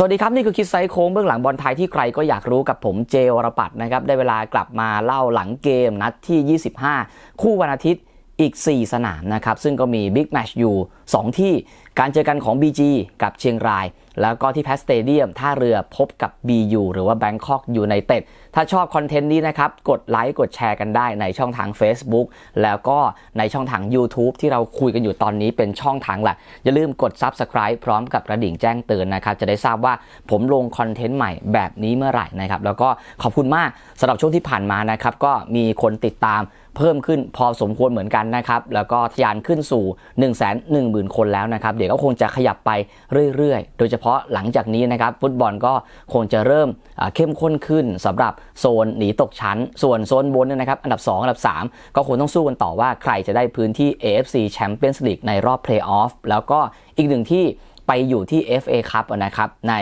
สวัสดีครับ นี่คือคิดไซส์โค้งเบื้องหลังบอลไทยที่ใครก็อยากรู้กับผมเจวรปัตน์นะครับ ได้เวลากลับมาเล่าหลังเกมนัดที่ 25 คู่วันอาทิตย์อีก 4 สนามนะครับ ซึ่งก็มีบิ๊กแมชอยู่ 2 ที่ การเจอกันของ BG กับเชียงราย แล้วก็ที่แพสเตเดียมท่าเรือพบกับ BU หรือว่า Bangkok United ถ้าชอบคอนเทนต์นี้นะครับ กดไลค์กดแชร์กันได้ในช่องทาง Facebook แล้วก็ในช่องทาง YouTube ที่เราคุยกันอยู่ตอนนี้เป็นช่องทางหลัก อย่าลืมกด Subscribe พร้อมกับกระดิ่งแจ้งเตือนนะครับ จะได้ทราบว่าผมลงคอนเทนต์ใหม่แบบนี้เมื่อไหร่นะครับ แล้วก็ขอบคุณมากสำหรับช่วงที่ผ่านมานะครับ ก็มีคนติดตามเพิ่มขึ้นพอสมควรเหมือนกันนะครับ แล้วก็ทะยานขึ้นสู่ 1 1 0 0 0 0 คนแล้วนะครับเดี๋ยวก็คงจะขยับไปเรื่อยๆ โดยเฉพาะหลังจากนี้นะครับฟุตบอลก็คงจะเริ่มเข้มข้นขึ้นสำหรับโซนหนีตกชั้น ส่วนโซนบนนะครับ อันดับ 2 อันดับ 3 ก็คงต้องสู้กันต่อว่าใครจะได้พื้นที่ AFC Champions League ในรอบเพลย์ออฟแล้วก็อีกหนึ่งที่ ไปอยู่ที่ FA Cup นะครับใน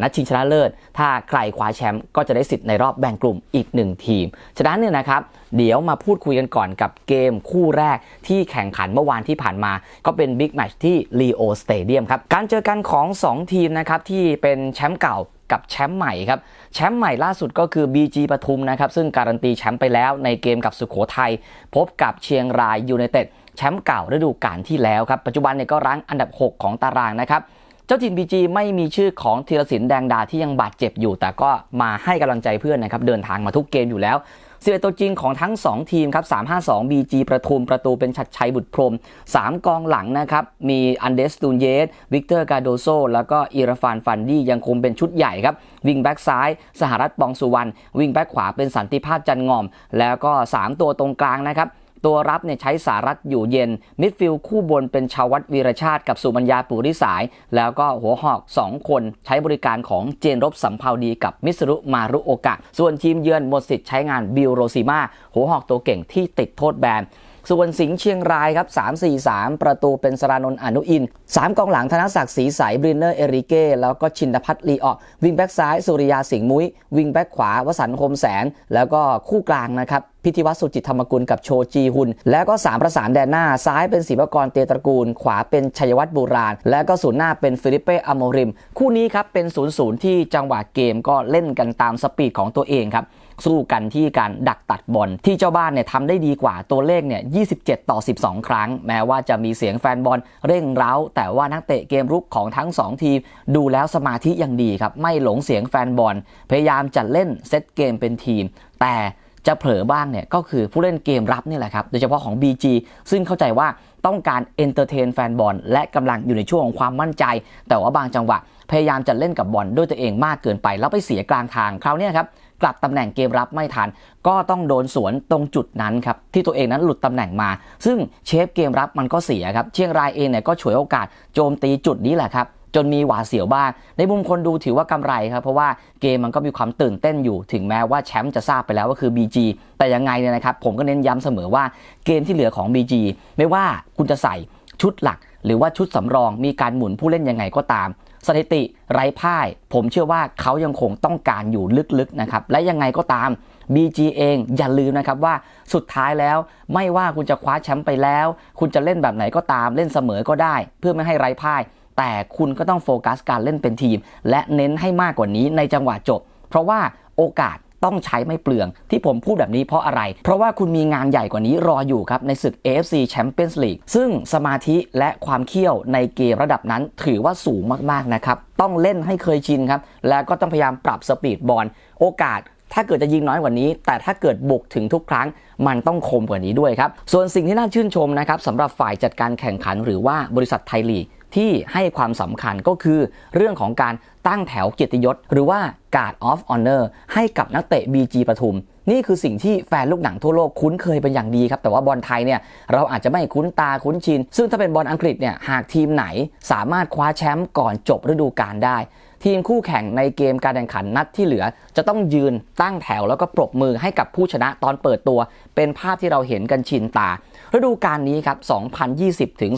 นัดชิงชนะเลิศ ถ้าใครคว้าแชมป์ก็จะได้สิทธิ์ในรอบแบ่งกลุ่มอีกหนึ่งทีม ฉะนั้นเนี่ยนะครับเดี๋ยวมาพูดคุยกันก่อนกับเกมคู่แรกที่แข่งขันเมื่อวานที่ผ่านมา ก็เป็นบิ๊กแมตช์ที่ Leo Stadium ครับ การเจอกันของ 2 ทีมนะครับที่เป็นแชมป์เก่ากับแชมป์ใหม่ครับแชมป์ใหม่ล่าสุดก็คือ BG ปทุมนะครับซึ่งการันตีแชมป์ไปแล้วในเกมกับสุขโขทัยพบกับเชียงรายยูไนเต็ด แชมป์เก่าฤดูกาลที่แล้วครับ ปัจจุบันเนี่ยก็รั้งอันดับ 6 ของตารางนะครับ เจ้าทีม BG ไม่มีชื่อของธีรศิลป์แดงดาที่ยังบาดเจ็บอยู่ แต่ก็มาให้กำลังใจเพื่อนนะครับ เดินทางมาทุกเกมอยู่แล้ว11ตัวจริงของทั้ง 2 ทีมครับ 352 BG ประทุมประตูเป็นชัดชัยบุตรพรม 3 กองหลังนะครับ มีอันเดสตูนเยส วิกเตอร์กาโดโซ แล้วก็อิราฟานฟันดี้ยังคงเป็นชุดใหญ่ครับ วิงแบ็กซ้าย สหรัฐปองสุวรรณ วิงแบ็กขวาเป็นสันติภาพจันงอม แล้วก็ 3 ตัวตรงกลางนะครับ ตัวรับเนี่ยใช้สารัตอยู่เย็น มิดฟิลด์คู่บนเป็นชาววัดวีรชาติกับสุมัญญาปุริสาย แล้วก็หัวหอก 2 คนใช้บริการของเจนรบสัมภาวดีกับมิสรุมารุโอกะ ส่วนทีมเยือนหมดสิทธิ์ใช้งานบิลโรซิมาหัวหอกตัวเก่งที่ติดโทษแบนส่วนสิงห์เชียงรายครับ3-4-3 ประตูเป็นสรานนท์อนุอิน 3 กองหลังธนศักดิ์ศรีใสบรินเนอร์ เอริเก้ แล้วก็ชินพัฒน์ลีออกวิงแบ็กซ้าย สุริยาสิงห์มุ้ย วิงแบ็กขวาวสันต์คมแสน แล้วก็คู่กลางนะครับ พิธีวัฒน์สุจิตธรรมกุลกับโชจีฮุน แล้วก็ 3 ประสานแดนหน้า ซ้ายเป็นศิวกรเตตระกูล ขวาเป็นชัยวัฒน์บุราณ แล้วก็ศูนย์หน้าเป็นฟิลิปเป้อโมริม คู่นี้ครับเป็น0ูนย์ที่จังหวะเกมก็เล่นกันตามสปีดของตัวเองครับสู้กันที่การดักตัดบอลที่เจ้าบ้านเนี่ยทำได้ดีกว่าตัวเลขเนี่ย 27 ต่อ 12 ครั้ง แม้ว่าจะมีเสียงแฟนบอลเร่งเร้า แต่ว่านักเตะเกมรุกของทั้ง 2 ทีม ดูแล้วสมาธิยังดีครับ ไม่หลงเสียงแฟนบอล พยายามจะเล่นเซตเกมเป็นทีม แต่ จะเผลอบ้างเนี่ยก็คือผู้เล่นเกมรับนี่แหละครับ โดยเฉพาะของ BG ซึ่งเข้าใจว่าต้องการเอนเตอร์เทนแฟนบอลและกำลังอยู่ในช่วงของความมั่นใจ แต่ว่าบางจังหวะพยายามจะเล่นกับบอลด้วยตัวเองมากเกินไป แล้วไปเสียกลางทางคราวนี้ครับกลับตำแหน่งเกมรับไม่ทัน ก็ต้องโดนสวนตรงจุดนั้นครับที่ตัวเองนั้นหลุดตำแหน่งมา ซึ่งเชฟเกมรับมันก็เสียครับเชียงรายเองเนี่ยก็ฉวยโอกาสโจมตีจุดนี้แหละครับ จนมีหวาเสียวบ้าง ในมุมคนดูถือว่ากำไรครับ เพราะว่าเกมมันก็มีความตื่นเต้นอยู่ถึงแม้ว่าแชมป์จะทราบไปแล้วว่าคือ BG แต่ยังไงเนี่ยนะครับผมก็เน้นย้ำเสมอว่าเกมที่เหลือของ BG ไม่ว่าคุณจะใส่ชุดหลัก หรือว่าชุดสำรองมีการหมุนผู้เล่นยังไงก็ตามสถิติไร้พ่าย ผมเชื่อว่าเขายังคงต้องการอยู่ลึกๆนะครับ และยังไงก็ตาม BG เองอย่าลืมนะครับว่าสุดท้ายแล้วไม่ว่าคุณจะคว้าแชมป์ไปแล้ว คุณจะเล่นแบบไหนก็ตามเล่นเสมอก็ได้ เพื่อไม่ให้ไร้พ่าย แต่คุณก็ต้องโฟกัสการเล่นเป็นทีม และเน้นให้มากกว่านี้ในจังหวะจบ เพราะว่าโอกาสต้องใช้ไม่เปลืองที่ผมพูดแบบนี้เพราะอะไร เพราะว่าคุณมีงานใหญ่กว่านี้รออยู่ครับ ในศึก AFC Champions League ซึ่งสมาธิและความเขี้ยวในเกมระดับนั้นถือว่าสูงมาก ๆ นะครับ ต้องเล่นให้เคยชินครับ แล้วก็ต้องพยายามปรับสปีดบอลโอกาสถ้าเกิดจะยิงน้อยกว่านี้ แต่ถ้าเกิดบุกถึงทุกครั้ง มันต้องคมกว่านี้ด้วยครับ ส่วนสิ่งที่น่าชื่นชมนะครับสำหรับฝ่ายจัดการแข่งขันหรือว่าบริษัทไทยลีก ที่ให้ความสำคัญก็คือเรื่องของการตั้งแถวเกียรติยศ หรือว่า Guard of Honor ให้กับนักเตะ BG ปทุม นี่คือสิ่งที่แฟนลูกหนังทั่วโลกคุ้นเคยเป็นอย่างดีครับ แต่ว่าบอลไทยเนี่ยเราอาจจะไม่คุ้นตาคุ้นชิน ซึ่งถ้าเป็นบอลอังกฤษเนี่ยหากทีมไหนสามารถคว้าแชมป์ก่อนจบฤดูกาลได้ ทีมคู่แข่งในเกมการแข่งขันนัดที่เหลือ จะต้องยืนตั้งแถวแล้วก็ปรบมือให้กับผู้ชนะตอนเปิดตัว เป็นภาพที่เราเห็นกันชินตา ฤดูกาลนี้ครับ 2020 ถึง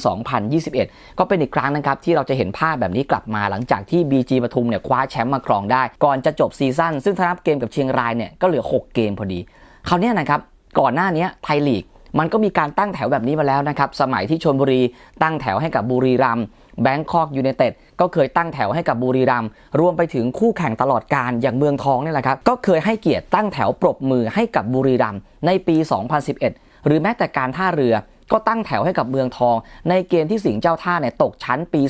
2021 ก็เป็นอีกครั้งนะครับ ที่เราจะเห็นภาพแบบนี้กลับมาหลังจากที่ BG ปทุมเนี่ยคว้าแชมป์มาครองได้ ก่อนจะจบซีซั่นซึ่งถ้านับเกมกับเชียงรายเนี่ยก็เหลือ 6 เกมพอดีคราวนี้นะครับก่อนหน้านี้ไทยลีกมันก็มีการตั้งแถวแบบนี้มาแล้วนะครับ สมัยที่ชนบุรีตั้งแถวให้กับบุรีรัมย์ แบงคอกยู n นเต็ดก็เคยตั้งแถวให้กับบุรีรัมย์รวมไปถึงคู่แข่งตลอดการอย่างเมืองทองนี่แหละครับ ก็เคยให้เกียรติตั้งแถวปรบมือให้กับบุรีรัมย์ในปี 2011 หรือแม้แต่การท่าเรือก็ตั้งแถวให้กับเมืองทอง ในเกมที่สิงห์เจ้าท่าเนี่ยตกชั้นปี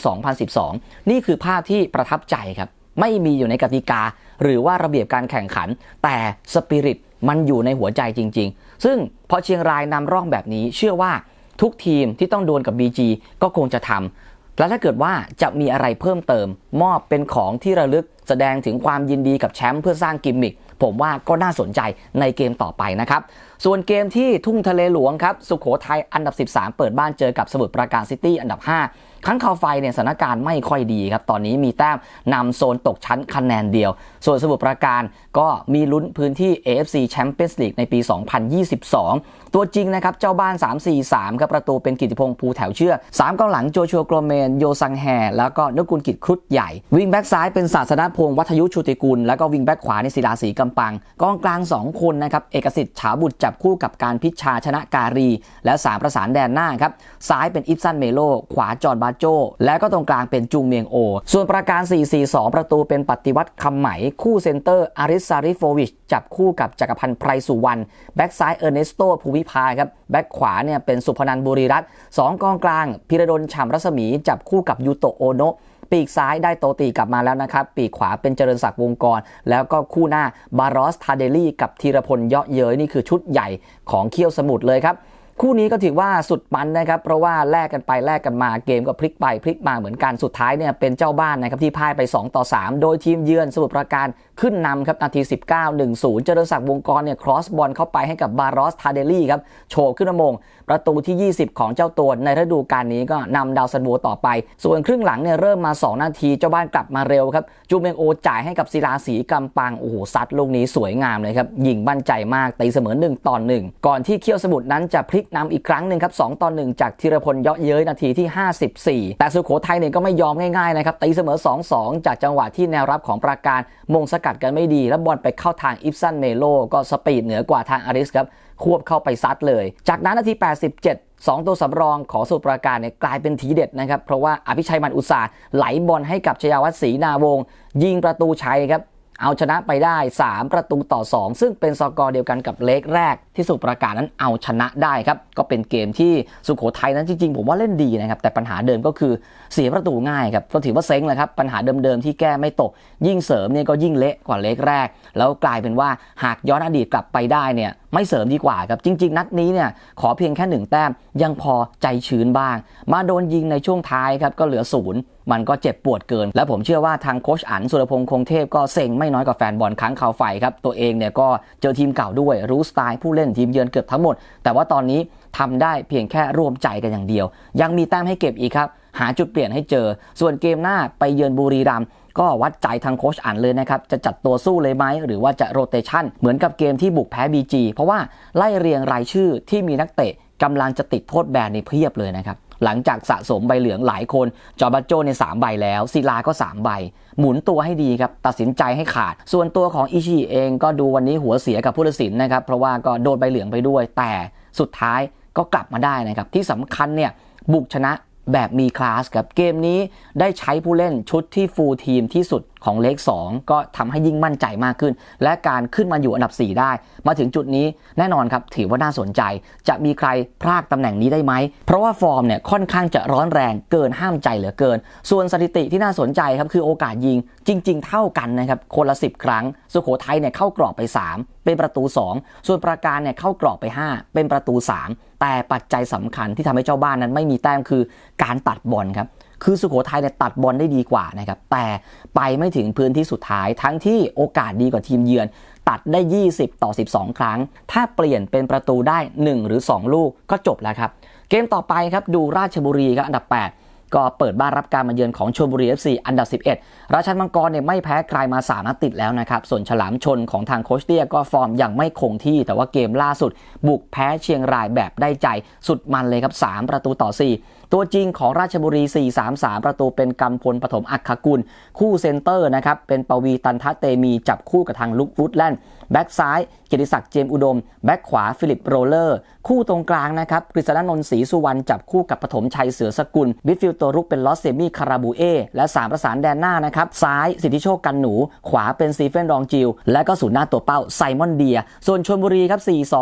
2012 นี่คือภาพที่ประทับใจครับ ไม่มีอยู่ในกติกา หรือว่าระเบียบการแข่งขัน แต่สปิริตมันอยู่ในหัวใจจริง ๆ ซึ่งพอเชียงรายนำร่องแบบนี้เชื่อว่าทุกทีมที่ต้องดวลกับ BG ก็คงจะทำ แล้วถ้าเกิดว่าจะมีอะไรเพิ่มเติม มอบเป็นของที่ระลึกแสดงถึงความยินดีกับแชมป์เพื่อสร้างกิมมิคผมว่าก็น่าสนใจในเกมต่อไปนะครับ ส่วนเกมที่ทุ่งทะเลหลวงครับ สุขโขทัยอันดับ 13 เปิดบ้านเจอกับสมุทรปราการซิตี้อันดับ 5 ครั้งข่าวไฟเนี่ยสถานการณ์ไม่ค่อยดีครับ ตอนนี้มีแต้มนำโซนตกชั้นคะแนนเดียว ส่วนสมุทรปราการก็มีลุ้นพื้นที่ AFC Champions League ในปี 2022ตัวจริงนะครับเจ้าบ้าน 3-4-3ครับประตูเป็นกิติพงษ์ภูแถวเชื่อ3กองหลังโจชัวโกลเมนโยซังแฮแล้วก็นกุลกิจครุฑใหญ่ วิงแบ็กซ้ายเป็นศาสนพงษ์วัฒยุชุติกุล แล้วก็วิงแบ็กขวาในศิลาศรีกำปังกองกลาง 2 คนนะครับเอกสิทธิ์ฉาบุตรจับคู่กับการพิชชาชนะการี และสามประสานแดนหน้าครับซ้ายเป็นอิฟซันเมโลขวาจอร์นบาโจแล้วก็ตรงกลางเป็นจุงเมียงโอ ส่วนประการ 4-4-2 ประตูเป็นปฏิวัติคำไหมคู่เซนเตอร์อาริสซาริโฟวิชจับคู่กับจักรพันธ์ไพรสุวรรณแบ็กซ้ายเออร์เนสโตภูวิภาครับแบ็กขวาเนี่ยเป็นสุพนันบุรีรัตน์สองกองกลางพิรดลฉ่ำรัศมี จับคู่กับยูโตโอโนะปีกซ้ายได้โตตีกลับมาแล้วนะครับ ปีกขวาเป็นเจริญศักดิ์วงกร แล้วก็คู่หน้าบารอสทาเดลี่กับธีรพลเยาะเย้ยนี่คือชุดใหญ่ของเคี้ยวสมุทรเลยครับ คู่นี้ก็ถือว่าสุดมันนะครับ เพราะว่าแลกกันไปแลกกันมาเกมก็พลิกไปพลิกมาเหมือนกันสุดท้ายเนี่ยเป็นเจ้าบ้านนะครับที่พ่ายไป 2 ต่อ 3 โดยทีมเยือนสมุทรปราการ ขึ้นนำครับนาที 19 1-0 เจริญศักดิ์วงกรเนี่ยครอสบอลเข้าไปให้กับบารอสทาเดลี่ครับโฉบขึ้นมามง ประตูที่ 20 ของเจ้าตัวในฤดูกาลนี้ก็นำดาวซันโวต่อไป ส่วนครึ่งหลังเนี่ยเริ่มมา 2 นาทีเจ้าบ้านกลับมาเร็วครับจูเมงโอจ่ายให้กับศิลาสีกำปังโอ้โหซัดลูกนี้สวยงามเลยครับยิงบั่นใจมากตีเสมอ1ต่อ1ก่อนที่เคี้ยวสมุทรนั้นจะพลิกนำอีกครั้งหนึ่งครับ2ต่อ1จากธีรพลเยาะเย้ยนาทีที่ 54 แต่สุโขทัยเนี่ยก็ไม่ยอมง่ายๆนะครับตีเสมอ 2-2 จากจังหวะที่แนวรับของปราการมงสกดกันไม่ดี แล้วบอลไปเข้าทางอิฟซันเมโลก็สปีดเหนือกว่าทางอาริสครับควบเข้าไปซัดเลย จากนั้นนาที 87 2 ตัวสำรองของสมุทรประการเนี่ยกลายเป็นทีเด็ดนะครับ เพราะว่าอภิชัยมันอุตสาห์ไหลบอลให้กับชยาวัฒน์ศรีนาวง ยิงประตูชัยครับ เอาชนะไปได้ 3 ประตูต่อ 2 ซึ่งเป็นสกอร์เดียวกันกับเล็กแรก ที่สุประการนั้นเอาชนะได้ครับ ก็เป็นเกมที่สุโขทัยนั้นจริงๆ ผมว่าเล่นดีนะครับ แต่ปัญหาเดิมก็คือเสียประตูง่ายครับก็ถือว่าเซ็งเลยครับ ปัญหาเดิมๆที่แก้ไม่ตก ยิ่งเสริมเนี่ยก็ยิ่งเละกว่าเล็กแรก แล้วกลายเป็นว่าหากย้อนอดีตกลับไปได้เนี่ยไม่เสริมดีกว่าครับ จริง ๆ นัดนี้เนี่ยขอเพียงแค่หนึ่งแต้มยังพอใจชื้นบ้าง มาโดนยิงในช่วงท้ายครับก็เหลือศูนย์มันก็เจ็บปวดเกิน และผมเชื่อว่าทางโคชอันสุรพงษ์คงเทพก็เซ็งไม่น้อยกว่าแฟนบอลครั้งข่าวไฟครับ ตัวเองเนี่ยก็เจอทีมเก่าด้วยรู้สไตล์ผู้เล่นทีมเยือนเกือบทั้งหมด แต่ว่าตอนนี้ทำได้เพียงแค่ร่วมใจกันอย่างเดียว ยังมีแต้มให้เก็บอีกครับ หาจุดเปลี่ยนให้เจอ ส่วนเกมหน้าไปเยือนบุรีรัมย์ ก็วัดใจทางโค้ชอันเลยนะครับจะจัดตัวสู้เลยไหมหรือว่าจะโรเตชันเหมือนกับเกมที่บุกแพ้ BG เพราะว่าไล่เรียงรายชื่อที่มีนักเตะกำลังจะติดโทษแบนในเพียบเลยนะครับหลังจากสะสมใบเหลืองหลายคน จอบัตโจใน3ใบแล้วศิลาก็ 3 ใบ หมุนตัวให้ดีครับ ตัดสินใจให้ขาด ส่วนตัวของอิชิเองก็ดูวันนี้หัวเสียกับผู้ตัดสินนะครับ เพราะว่าก็โดนใบเหลืองไปด้วย แต่สุดท้ายก็กลับมาได้นะครับ ที่สำคัญเนี่ยบุกชนะ แบบมีคลาสครับเกมนี้ได้ใช้ผู้เล่นชุดที่ฟูลทีมที่สุดของเลข2 ก็ทำให้ยิ่งมั่นใจมากขึ้น และการขึ้นมาอยู่อันดับ 4 ได้ มาถึงจุดนี้แน่นอนครับ ถือว่าน่าสนใจ จะมีใครพลากตำแหน่งนี้ได้ไหม เพราะว่าฟอร์มเนี่ยค่อนข้างจะร้อนแรงเกินห้ามใจเหลือเกิน ส่วนสถิติที่น่าสนใจครับคือโอกาสยิงจริง ๆ เท่ากันนะครับคนละ 10 ครั้งสุโขทัยเนี่ยเข้ากรอบไป 3 เป็นประตู 2 ส่วนประการเนี่ยเข้ากรอบไป 5 เป็นประตู 3 แต่ปัจจัยสำคัญที่ทำให้เจ้าบ้านนั้นไม่มีแต้มคือการตัดบอลครับคือสุโขทัยเนี่ยตัดบอลได้ดีกว่านะครับแต่ไปไม่ถึงพื้นที่สุดท้ายทั้งที่โอกาสดีกว่าทีมเยือน ตัดได้ 20 ต่อ 12 ครั้ง ถ้าเปลี่ยนเป็นประตูได้ 1 หรือ 2 ลูกก็จบแล้วครับ เกมต่อไปครับดูราชบุรีครับอันดับ 8 ก็เปิดบ้านรับการมาเยือนของชลบุรี FC อันดับ 11 ราชันมังกรเนี่ยไม่แพ้ใครมา3นัดติดแล้วนะครับ ส่วนฉลามชนของทางโคชเตียก็ฟอร์มยังไม่คงที่ แต่ว่าเกมล่าสุด บุกแพ้เชียงรายแบบได้ใจสุดมันเลยครับ 3 ประตูต่อ 4ตัวจริงของราชบุรี 4-3-3 ประตูเป็นกำพลปฐมอักขกุล คู่เซนเตอร์นะครับ เป็นปวีตันทะเตมีจับคู่กับทางลุกวูดแลนด์แบ็กซ้ายเกียรติศักดิ์เจมอุดม แบ็กขวาฟิลิปโรเลอร์ คู่ตรงกลางนะครับกฤษณนนท์ศรีสุวรรณจับคู่กับปฐมชัยเสือสกุลมิดฟิลด์ตัวรุกเป็นลอสเซมี่คาราบูเอและสามประสานแดนหน้านะครับซ้ายสิทธิโชคกันหนู ขวาเป็นซีเฟนรองจิลและก็ศูนย์หน้าตัวเป้าไซมอนเดีย ส่วนชลบุรีครับ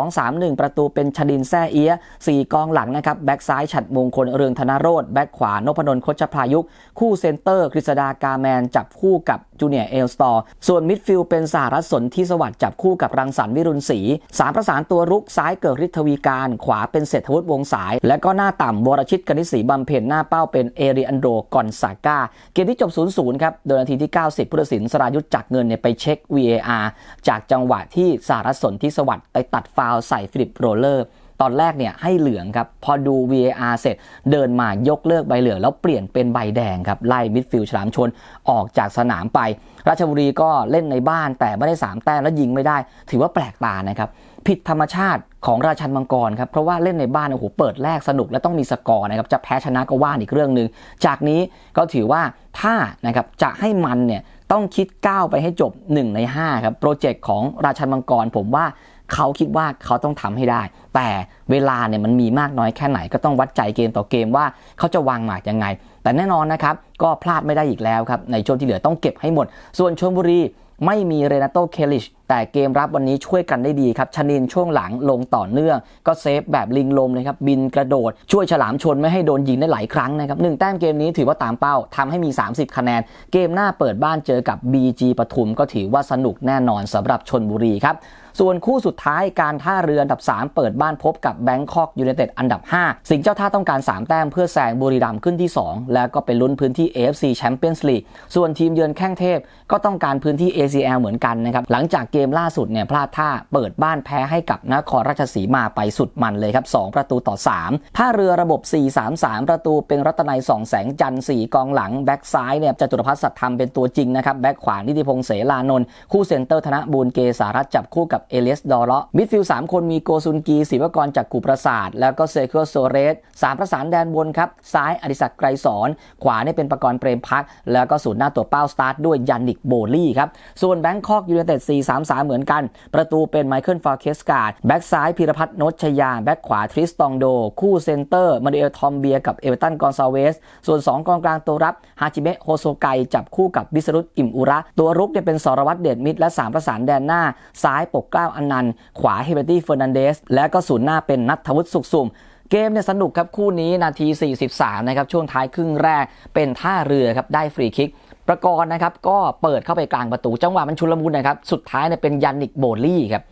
4-2-3-1 ประตูเป็นชดินแซ่เอียะ4กองหลังนะครับแบ็กซ้ายฉัดมงคลเรืองธนโรธแบ็กขวานพนนท์คชพายุกคู่เซนเตอร์กฤษดากาแมนจับคู่กับจูเนียร์เอลสตอร์ส่วนมิดฟิลด์เป็นสหรัฐสนที่สวัสดิ์จับคู่กับรังสรรค์วิรุณศรีสามประสานตัวรุกซ้ายเกิดฤทธวีการขวาเป็นเศรษฐวุฒิวงสาย และก็หน้าต่ำวรชิตกนิษฐศรีบำเพ็ญหน้าเป้าเป็นเอริอันโดกอนซาก้าเกมที่จบ 0-0 ครับ โดยนาทีที่ 90 ผู้ตัดสินสรายุทธจักเงินเนี่ยไปเช็ค VAR จากจังหวะที่สหรัฐสนที่สวัสดิ์ไปตัดฟาวใส่ฟิลิปโรเลอร์ ตอนแรกเนี่ยให้เหลืองครับพอดู VAR เสร็จเดินมายกเลิกใบเหลืองแล้วเปลี่ยนเป็นใบแดงครับไล่มิดฟิลด์ฉลามชนออกจากสนามไป ราชบุรีก็เล่นในบ้านแต่ไม่ได้ 3 แต้มแล้วยิงไม่ได้ ถือว่าแปลกตานะครับผิดธรรมชาติของราชันมังกรครับเพราะว่าเล่นในบ้านโอ้โหเปิดแรกสนุกและต้องมีสกอร์นะครับจะแพ้ชนะก็ว่านอีกเรื่องหนึ่งจากนี้ก็ถือว่าถ้านะครับจะให้มันเนี่ยต้องคิดก้าวไปให้จบ 1 ใน5ครับโปรเจกต์ของราชันมังกรผมว่า เขาคิดว่าเขาต้องทำให้ได้ แต่เวลาเนี่ยมันมีมากน้อยแค่ไหนก็ต้องวัดใจเกมต่อเกมว่าเขาจะวางหมากยังไง แต่แน่นอนนะครับ ก็พลาดไม่ได้อีกแล้วครับ ในช่วงที่เหลือต้องเก็บให้หมด ส่วนชลบุรีไม่มีเรนาโตเคลิชแต่เกมรับวันนี้ช่วยกันได้ดีครับชนินช่วงหลังลงต่อเนื่อง ก็เซฟแบบลิงลมเลยครับบินกระโดด ช่วยฉลามชนไม่ให้โดนยิงได้หลายครั้งนะครับหนึ่งแต้มเกมนี้ถือว่าตามเป้าทำให้มี 30 คะแนน เกมหน้าเปิดบ้านเจอกับ BG ปทุมก็ถือว่าสนุกแน่นอนสำหรับชนบุรีครับส่วนคู่สุดท้ายการท่าเรืออันดับ 3 เปิดบ้านพบกับแบงคอกยูไนเต็ดอันดับ 5 สิ่งเจ้าท่าต้องการ 3 แต้มเพื่อแซงบุรีรัมย์ขึ้นที่ 2 แล้วก็ไปลุ้นพื้นที่ AFC Champions League ส่วนทีมเยือนแข้งเทพก็ต้องการพื้นที่ ACL เหมือนกันนะครับหลังจากเกมล่าสุดเนี่ยพลาดท่าเปิดบ้านแพ้ให้กับนครราชสีมาไปสุดมันเลยครับ 2 ประตูต่อ 3 ท่าเรือระบบ 4-3-3 ประตูเป็นรัตนัยสองแสงจันทร์4กองหลัง แบ็กซ้ายเนี่ยจตุรพัฒน์สัตธรรมเป็นตัวจริงนะครับ แบ็กขวานิติพงษ์เสลานนท์คู่เซนเตอร์ธนบูลเกสารัตจับคู่กับเอเลสดอร์เลาะมิดฟิลด์สามคนมีโกซุนกีศิวกรจากกุประสาท แล้วก็เซคิโอโซเรสสามประสานแดนบนครับซ้ายอดิศักดิ์ไกรสอนขวาเนี่ยเป็นประกรณ์เปรมพักแล้วก็ศูนย์หน้าตัวเป้าสตาร์ทด้วยยันนิกโบลี่ครับส่วนแบงคอกยูไนเต็ด4-3-3เหมือนกัน ประตูเป็นไมเคิลฟาเคสการ์ดแบ็กซ้ายพิรพัฒน์นชยา แบ็กขวาทริสตองโด คู่เซนเตอร์มาริเอลทอมเบียกับเอเวอร์ตันกอนซาเวส ส่วน 2 กองกลางตัวรับฮาจิเมะโฮโซไกจับคู่กับวิสรุตอิมอุระ ตัวรุกเนี่ยเป็นสรวัตรเดชมิตรและ 3 ประสานแดนหน้า ซ้ายปกเกล้าอันนันขวาเฮเบตี้เฟอร์นันเดสและก็ศูนย์หน้าเป็นนัทวุฒิสุขสุมเกมเนี่ยสนุกครับคู่นี้นาที 43 นะครับ ช่วงท้ายครึ่งแรกเป็นท่าเรือครับได้ฟรีคิก ประกรณ์นะครับก็เปิดเข้าไปกลางประตูจังหวะมันชุลมุนนะครับสุดท้ายเนี่ยเป็นยันนิกโบลี่ครับ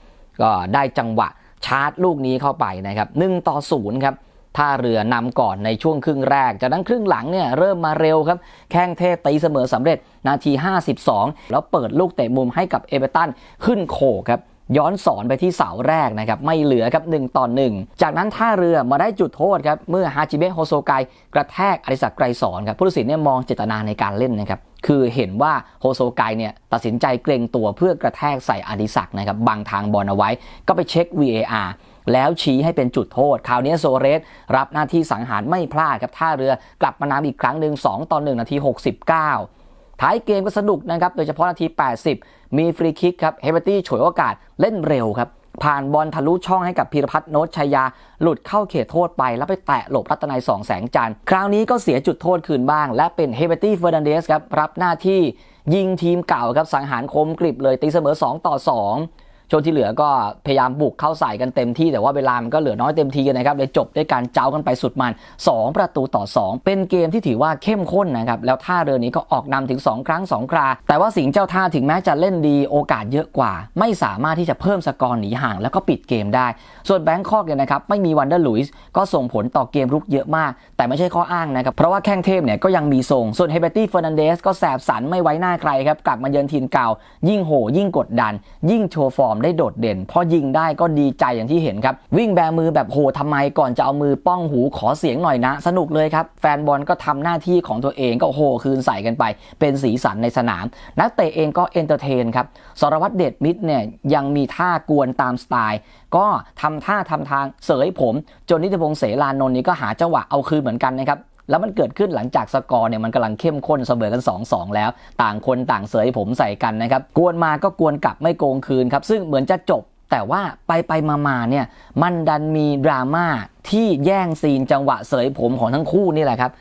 ก็ได้จังหวะชาร์จลูกนี้เข้าไปนะครับ1ต่อ0ครับท่าเรือนำก่อนในช่วงครึ่งแรก จากนั้นครึ่งหลังเนี่ยเริ่มมาเร็วครับ แข้งเทพตีเสมอสำเร็จนาที 52 แล้วเปิดลูกเตะมุมให้กับเอเวอร์ตันขึ้นโขครับ ย้อนสอนไปที่เสาแรกนะครับ ไม่เหลือครับ1ต่อ1จากนั้นท่าเรือมาได้จุดโทษครับ เมื่อฮาจิเมะโฮโซไกกระแทกอริสักไกรสอนครับ ผู้ตัดสินเนี่ยมองเจตนาในการเล่นนะครับ คือเห็นว่าโฮโซไกเนี่ยตัดสินใจเกรงตัวเพื่อกระแทกใส่อดิศักนะครับบังทางบอลเอาไว้ ก็ไปเช็ค VAR แล้วชี้ให้เป็นจุดโทษ คราวนี้โซเรส รับหน้าที่สังหารไม่พลาดครับท่าเรือกลับมานำอีกครั้งหนึ่ง2ต่อ1นาที 69 ท้ายเกมก็สนุกนะครับ โดยเฉพาะนาที 80 มีฟรีคิกครับเฮเบตี้ฉวยโอกาสเล่นเร็วครับ ผ่านบอลทะลุช่องให้กับพีรพัฒน์โนชชัยยา หลุดเข้าเขตโทษไป แล้วไปแตะหลบรัตนัยสองแสงจันทร์คราวนี้ก็เสียจุดโทษคืนบ้าง และเป็นเฮเบตี้เฟอร์นันเดสครับรับหน้าที่ยิงทีมเก่าครับสังหารคมกริบเลยตีเสมอ 2 ต่อ 2 ช่วงที่เหลือก็พยายามบุกเข้าใส่กันเต็มที่แต่ว่าเวลามันก็เหลือน้อยเต็มทีนะครับเลยจบด้วยการเจ้ากันไปสุดมัน 2 ประตูต่อ 2 เป็นเกมที่ถือว่าเข้มข้นนะครับแล้วท่าเรือนี้ก็ออกนำถึง 2 ครั้ง 2 ครา แต่ว่าสิงห์เจ้าท่าถึงแม้จะเล่นดีโอกาสเยอะกว่า ไม่สามารถที่จะเพิ่มสกอร์หนีห่าง แล้วก็ปิดเกมได้ ส่วนแบงคอกเนี่ยนะครับไม่มีวันเดอร์ลุยส์ก็ส่งผลต่อเกมรุกเยอะมาก แต่ไม่ใช่ข้ออ้างนะครับเพราะว่าแข้งเทพเนี่ยก็ยังมีทรงส่วนเฮเบตี้เฟอร์นันเดสก็แสบสันไม่ไว้หน้าใครครับกลับมาเยือนทีมเก่า ยิ่งโหยิ่งกดดัน ยิ่งโชว์ฟอร์มได้โดดเด่น พอยิงได้ก็ดีใจอย่างที่เห็นครับ วิ่งแบมือแบบโหทำไมก่อนจะเอามือป้องหูขอเสียงหน่อยนะ สนุกเลยครับ แฟนบอลก็ทำหน้าที่ของตัวเองก็โหคืนใส่กันไป เป็นสีสันในสนาม นักเตะเองก็เอนเตอร์เทนครับสรวัตรเดชมิตรเนี่ยยังมีท่ากวนตามสไตล์ ก็ทำท่าทำทางเสยผม จนนิติพงษ์เสรานนท์นี่ก็หาจังหวะเอาคืนเหมือนกันนะครับ แล้วมันเกิดขึ้นหลังจากสกอร์เนี่ยมันกำลังเข้มข้นเสมอกัน 2-2 แล้ว ต่างคนต่างเสยผมใส่กันนะครับกวนมาก็กวนกลับไม่โกงคืนครับซึ่งเหมือนจะจบแต่ว่าไปไปมามาเนี่ยมันดันมีดราม่าที่แย่งซีนจังหวะเสยผมของทั้งคู่นี่แหละครับ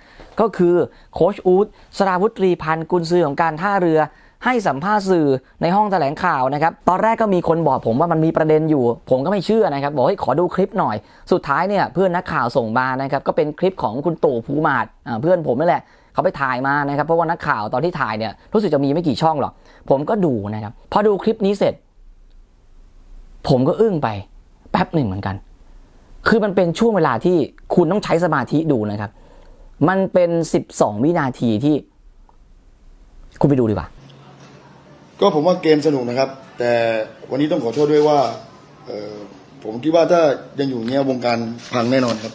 ก็คือโคชอูดสราวุตรีพันธ์กุนซือของการท่าเรือ ให้สัมภาษณ์สื่อในห้องแถลงข่าวนะครับ ตอนแรกก็มีคนบอกผมว่ามันมีประเด็นอยู่ ผมก็ไม่เชื่อนะครับ บอกให้ขอดูคลิปหน่อย สุดท้ายเนี่ยเพื่อนนักข่าวส่งมานะครับ ก็เป็นคลิปของคุณตู่ภูมาศเพื่อนผมนั่นแหละเขาไปถ่ายมานะครับ เพราะว่านักข่าวตอนที่ถ่ายเนี่ยรู้สึกจะมีไม่กี่ช่องหรอก ผมก็ดูนะครับ พอดูคลิปนี้เสร็จ ผมก็อึ้งไป แป๊บหนึ่งเหมือนกัน คือมันเป็นช่วงเวลาที่คุณต้องใช้สมาธิดูนะครับ มันเป็น 12 วินาทีที่ คุณไปดูดีกว่า ก็ผมว่าเกมสนุกนะครับ แต่วันนี้ต้องขอโทษด้วยว่าเออผมคิดว่าถ้ายังอยู่เงี้ยวงการพังแน่นอนครับ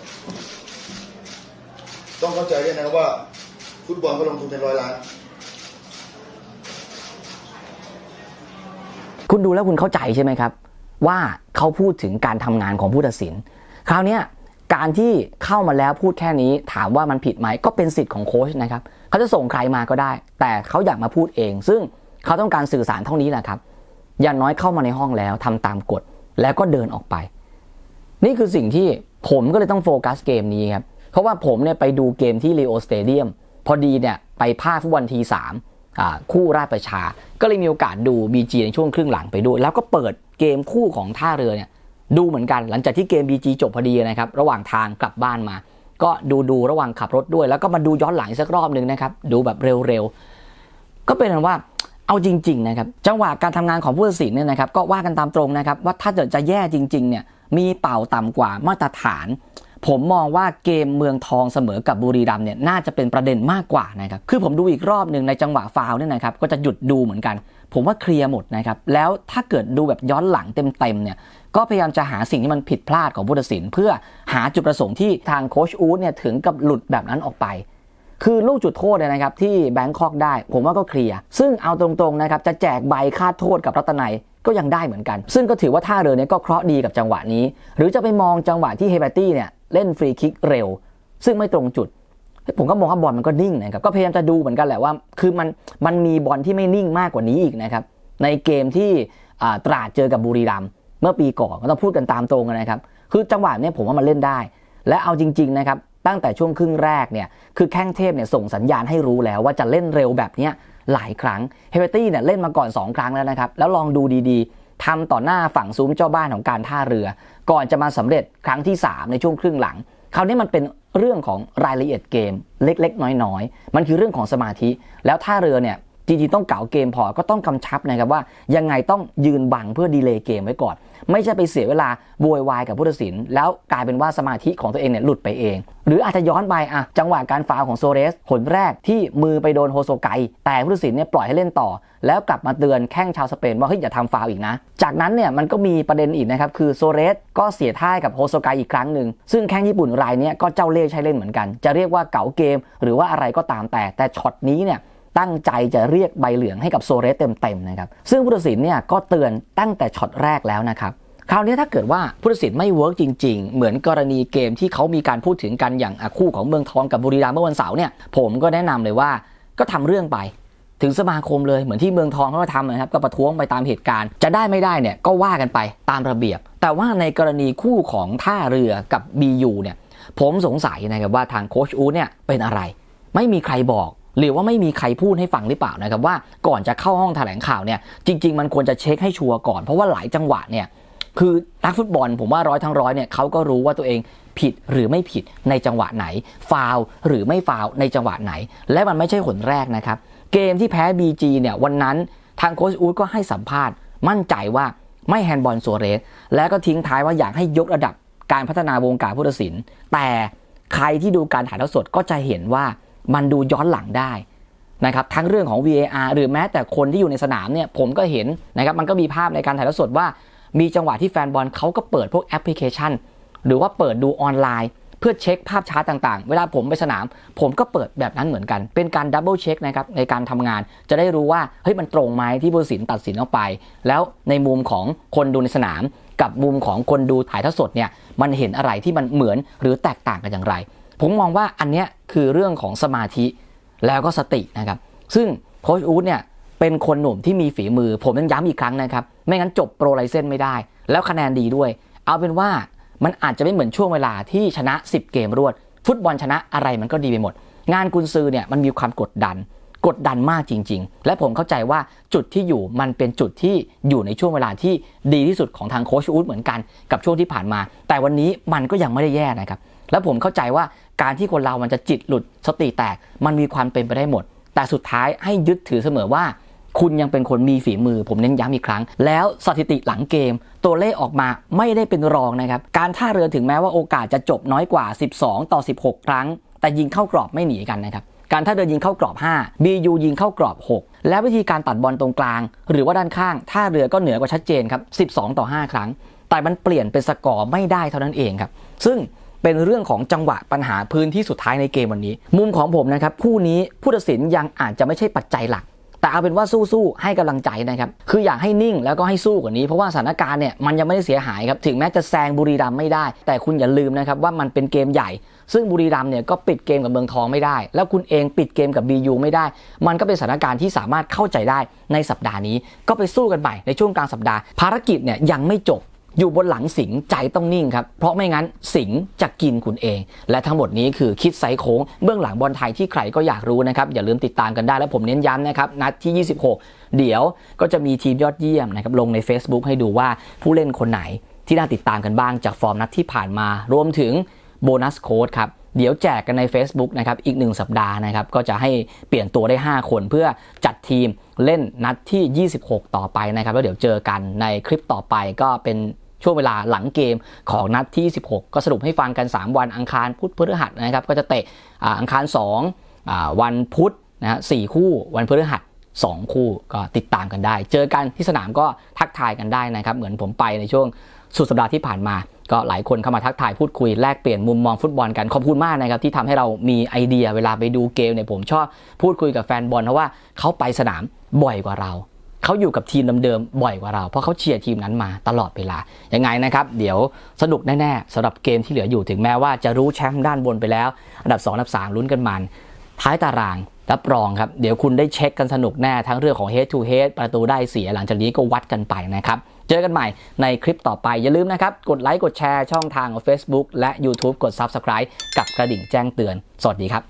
ต้องเข้าใจด้วยนะครับว่า ฟุตบอลก็ลงทุนเป็นร้อยล้าน คุณดูแล้วคุณเข้าใจใช่ไหมครับ ว่าเขาพูดถึงการทำงานของผู้ตัดสิน คราวนี้การที่เข้ามาแล้วพูดแค่นี้ถามว่ามันผิดไหมก็เป็นสิทธิ์ของโค้ชนะครับเขาจะส่งใครมาก็ได้ แต่เขาอยากมาพูดเอง ซึ่ง เขาต้องการสื่อสารเท่านี้แหละครับอย่างน้อยเข้ามาในห้องแล้วทำตามกฎแล้วก็เดินออกไป นี่คือสิ่งที่ผมก็เลยต้องโฟกัสเกมนี้ครับเพราะว่าผมเนี่ยไปดูเกมที่ลีโอสเตเดียมพอดีเนี่ยไปภาคฟุตบอลทีสามคู่ราชประชา ก็เลยมีโอกาสดู BG ในช่วงครึ่งหลังไปด้วย แล้วก็เปิดเกมคู่ของท่าเรือเนี่ยดูเหมือนกันหลังจากที่เกม BG จบพอดีนะครับ ระหว่างทางกลับบ้านมา ก็ดูดูระหว่างขับรถด้วย แล้วก็มาดูย้อนหลังสักรอบหนึ่งนะครับ ดูแบบเร็วๆ ก็เป็นอันว่า เอาจริงๆนะครับจังหวะการทำงานของผู้ตัดสินเนี่ยนะครับก็ว่ากันตามตรงนะครับว่าถ้าเกิดจะแย่จริงๆเนี่ยมีเป่าต่ำกว่ามาตรฐาน ผมมองว่าเกมเมืองทองเสมอกับบุรีรัมเนี่ยน่าจะเป็นประเด็นมากกว่านะครับคือผมดูอีกรอบหนึ่งในจังหวะฟาวเนี่ยนะครับก็จะหยุดดูเหมือนกัน ผมว่าเคลียร์หมดนะครับแล้วถ้าเกิดดูแบบย้อนหลังเต็มๆเนี่ยก็พยายามจะหาสิ่งที่มันผิดพลาดของผู้ตัดสิน เพื่อหาจุดประสงค์ที่ทางโคชอู๊ดเนี่ยถึงกับหลุดแบบนั้นออกไป คือลูกจุดโทษเนี่ยนะครับที่แบงคอกได้ ผมว่าก็เคลียร์ซึ่งเอาตรงๆนะครับจะแจกใบค่าโทษกับรัตนัยก็ยังได้เหมือนกัน ซึ่งก็ถือว่าท่าเรือเนี่ยก็เคราะห์ดีกับจังหวะนี้ หรือจะไปมองจังหวะที่เฮเบตตี้เนี่ยเล่นฟรีคิกเร็ว ซึ่งไม่ตรงจุด ผมก็มองว่าบอลมันก็นิ่งนะครับก็พยายามจะดูเหมือนกันแหละว่า คือมันมันมีบอลที่ไม่นิ่งมากกว่านี้อีกนะครับในเกมที่ตราดเจอกับบุรีรัมเมื่อปีก่อนก็ต้องพูดกันตามตรงนะครับคือจังหวะนี้ผมว่ามันเล่นได้ และเอาจริงๆนะครับ ตั้งแต่ช่วงครึ่งแรกเนี่ยคือแข้งเทพเนี่ยส่งสัญญาณให้รู้แล้วว่าจะเล่นเร็วแบบเนี้ยหลายครั้งเฮเบตี้เนี่ยเล่นมาก่อน 2 ครั้งแล้วนะครับ แล้วลองดูดีๆทำต่อหน้าฝั่งซุ้มเจ้าบ้านของการท่าเรือ ก่อนจะมาสำเร็จครั้งที่ 3 ในช่วงครึ่งหลัง คราวนี้มันเป็นเรื่องของรายละเอียดเกมเล็กๆ น้อยๆ มันคือเรื่องของสมาธิ แล้วท่าเรือเนี่ย จริงๆต้องเก่าเกมพอก็ต้องกำชับนะครับว่ายังไงต้องยืนบังเพื่อดีเลย์เกมไว้ก่อน ไม่ใช่ไปเสียเวลาโวยวายกับผู้ตัดสิน แล้วกลายเป็นว่าสมาธิของตัวเองเนี่ยหลุดไปเอง หรืออาจจะย้อนไปอะจังหวะการฟาวของโซเรสผลแรกที่มือไปโดนโฮโซไก แต่ผู้ตัดสินเนี่ยปล่อยให้เล่นต่อ แล้วกลับมาเตือนแข้งชาวสเปนว่าเฮ้ยอย่าทำฟาวอีกนะ จากนั้นเนี่ยมันก็มีประเด็นอีกนะครับคือโซเรสก็เสียท่ากับโฮโซไกอีกครั้งหนึ่งซึ่งแข้งญี่ปุ่นรายนี้ก็เจ้าเล่ห์ใช้เล่นเหมือนกัน จะเรียกว่าเก๋าเกม หรือว่าอะไรก็ตามแต่แต่ช็อตนี้เนี่ย ตั้งใจจะเรียกใบเหลืองให้กับโซเรสเต็มๆนะครับซึ่งผู้ตัดสินเนี่ยก็เตือนตั้งแต่ช็อตแรกแล้วนะครับคราวนี้ถ้าเกิดว่าผู้ตัดสินไม่เวิร์กจริง ๆ เหมือนกรณีเกมที่เขามีการพูดถึงกันอย่างคู่ของเมืองทองกับบุรีรัมย์เมื่อวันเสาร์เนี่ยผมก็แนะนำเลยว่าก็ทำเรื่องไปถึงสมาคมเลยเหมือนที่เมืองทองเขาทำนะครับก็ประท้วงไปตามเหตุการณ์ จะได้ไม่ได้เนี่ยก็ว่ากันไปตามระเบียบ แต่ว่าในกรณีคู่ของท่าเรือกับ BU เนี่ยผมสงสัยนะครับว่าทางโคชอูเนี่ยเป็นอะไร ไม่มีใครบอก หรือว่าไม่มีใครพูดให้ฟังหรือเปล่านะครับว่าก่อนจะเข้าห้องแถลงข่าวเนี่ยจริง ๆ มันควรจะเช็คให้ชัวร์ก่อนเพราะว่าหลายจังหวะเนี่ยคือนักฟุตบอลผมว่าร้อยทั้งร้อยเนี่ยเขาก็รู้ว่าตัวเองผิดหรือไม่ผิดในจังหวะไหน ฟาวหรือไม่ฟาวในจังหวะไหน และมันไม่ใช่หนแรกนะครับ เกมที่แพ้ BG เนี่ยวันนั้นทางโค้ชอูดก็ให้สัมภาษณ์ มั่นใจว่าไม่แฮนด์บอลโซเรส แล้วก็ทิ้งท้ายว่าอยากให้ยกระดับการพัฒนาวงการผู้ตัดสิน แต่ใครที่ดูการถ่ายทอดสดก็จะเห็นว่า มันดูย้อนหลังได้นะครับทั้งเรื่องของ VAR หรือแม้แต่คนที่อยู่ในสนามเนี่ยผมก็เห็นนะครับมันก็มีภาพในการถ่ายทอดสดว่า มีจังหวะที่แฟนบอลเขาก็เปิดพวกแอปพลิเคชัน หรือว่าเปิดดูออนไลน์ เพื่อเช็คภาพช้าต่างๆ เวลาผมไปสนาม ผมก็เปิดแบบนั้นเหมือนกัน เป็นการดับเบิลเช็คนะครับในการทำงาน จะได้รู้ว่าเฮ้ยมันตรงไหมที่ผู้ตัดสินตัดสินออกไป แล้วในมุมของคนดูในสนาม กับมุมของคนดูถ่ายทอดสดเนี่ยมันเห็นอะไรที่มันเหมือนหรือแตกต่างกันอย่างไร ผมมองว่าอันเนี้ยคือเรื่องของสมาธิแล้วก็สตินะครับ ซึ่งโค้ชอู๊ดเนี่ยเป็นคนหนุ่มที่มีฝีมือ ผมยังย้ำอีกครั้งนะครับ ไม่งั้นจบโปรไลเซนไม่ได้ แล้วคะแนนดีด้วย เอาเป็นว่ามันอาจจะไม่เหมือนช่วงเวลาที่ชนะ 10 เกมรวด ฟุตบอลชนะอะไรมันก็ดีไปหมด งานกุนซือเนี่ยมันมีความกดดัน กดดันมากจริง ๆ และผมเข้าใจว่าจุดที่อยู่มันเป็นจุดที่อยู่ในช่วงเวลาที่ดีที่สุดของทางโคชอูดเหมือนกันกับช่วงที่ผ่านมา แต่วันนี้มันก็ยังไม่ได้แย่นะครับ แล้วผมเข้าใจว่าการที่คนเรามันจะจิตหลุดสติแตก มันมีความเป็นไปได้หมด แต่สุดท้ายให้ยึดถือเสมอว่า คุณยังเป็นคนมีฝีมือ ผมเน้นย้ำอีกครั้ง แล้วสถิติหลังเกม ตัวเลขออกมาไม่ได้เป็นรองนะครับ การท่าเรือถึงแม้ว่าโอกาสจะจบน้อยกว่า 12 ต่อ 16 ครั้ง แต่ยิงเข้ากรอบไม่หนีกันนะครับการท่าเรือยิงเข้ากรอบ 5 BU ยิงเข้ากรอบ 6 และวิธีการตัดบอลตรงกลาง หรือว่าด้านข้างท่าเรือก็เหนือกว่าชัดเจนครับ 12 ต่อ 5 ครั้ง แต่มันเปลี่ยนเป็นสกอร์ไม่ได้เท่านั้นเองครับ ซึ่ง เป็นเรื่องของจังหวะปัญหาพื้นที่สุดท้ายในเกมวันนี้ มุมของผมนะครับคู่นี้ผู้ตัดสินยังอาจจะไม่ใช่ปัจจัยหลัก แต่เอาเป็นว่าสู้ๆให้กำลังใจนะครับคืออยากให้นิ่งแล้วก็ให้สู้กว่านี้ เพราะว่าสถานการณ์เนี่ยมันยังไม่ได้เสียหายครับถึงแม้จะแซงบุรีรัมย์ไม่ได้ แต่คุณอย่าลืมนะครับว่ามันเป็นเกมใหญ่ ซึ่งบุรีรัมย์เนี่ยก็ปิดเกมกับเมืองทองไม่ได้ แล้วคุณเองปิดเกมกับ BU ไม่ได้ มันก็เป็นสถานการณ์ที่สามารถเข้าใจได้ในสัปดาห์นี้ ก็ไปสู้กันใหม่ในช่วงกลางสัปดาห์ภารกิจเนี่ยยังไม่จบ อยู่บนหลังสิงห์ใจต้องนิ่งครับ เพราะไม่งั้นสิงห์จะกินคุณเอง และทั้งหมดนี้คือคิดไซโค้งเบื้องหลังบอลไทยที่ใครก็อยากรู้นะครับ อย่าลืมติดตามกันได้และผมเน้นย้ำนะครับ นัดที่ 26 เดี๋ยวก็จะมีทีมยอดเยี่ยมนะครับลงใน Facebook ให้ดูว่าผู้เล่นคนไหนที่น่าติดตามกันบ้างจากฟอร์มนัดที่ผ่านมารวมถึงโบนัสโค้ดครับ เดี๋ยวแจกกันใน Facebook นะครับอีก 1 สัปดาห์นะครับก็จะให้เปลี่ยนตัวได้ 5 คนเพื่อจัดทีมเล่นนัดที่ 26 ต่อไปนะครับแล้วเดี๋ยวเจอกันในคลิปต่อไปก็เป็นช่วงเวลาหลังเกมของนัดที่ 16 ก็สรุปให้ฟังกัน 3 วันอังคารพุธพฤหัสนะครับก็จะเตะอ่าอังคาร2อ่าวันพุธนะฮะสี่คู่วันพฤหัส2 คู่ก็ติดตามกันได้ เจอกันที่สนามก็ทักทายกันได้นะครับเหมือนผมไปในช่วงสุดสัปดาห์ที่ผ่านมา ก็หลายคนเข้ามาทักทายพูดคุยแลกเปลี่ยนมุมมองฟุตบอลกันขอบคุณมากนะครับที่ทำให้เรามีไอเดียเวลาไปดูเกมเนี่ยผมชอบพูดคุยกับแฟนบอลเพราะว่าเขาไปสนามบ่อยกว่าเราเขาอยู่กับทีมเดิมๆบ่อยกว่าเรา เพราะเขาเชียร์ทีมนั้นมาตลอดเวลา ยังไงนะครับ เดี๋ยวสนุกแน่ๆสำหรับเกมที่เหลืออยู่ถึงแม้ว่าจะรู้แชมป์ด้านบนไปแล้ว อันดับ 2 อันดับ 3 ลุ้นกันมัน ท้ายตารางรับรองครับ เดี๋ยวคุณได้เช็คกันสนุกแน่ทั้งเรื่องของ head to head ประตูได้เสียหลังจากนี้ก็วัดกันไปนะครับ เจอกันใหม่ในคลิปต่อไป อย่าลืมนะครับ กดไลค์กดแชร์ช่องทางของ Facebook และ YouTube กด Subscribe กับกระดิ่งแจ้งเตือน สวัสดีครับ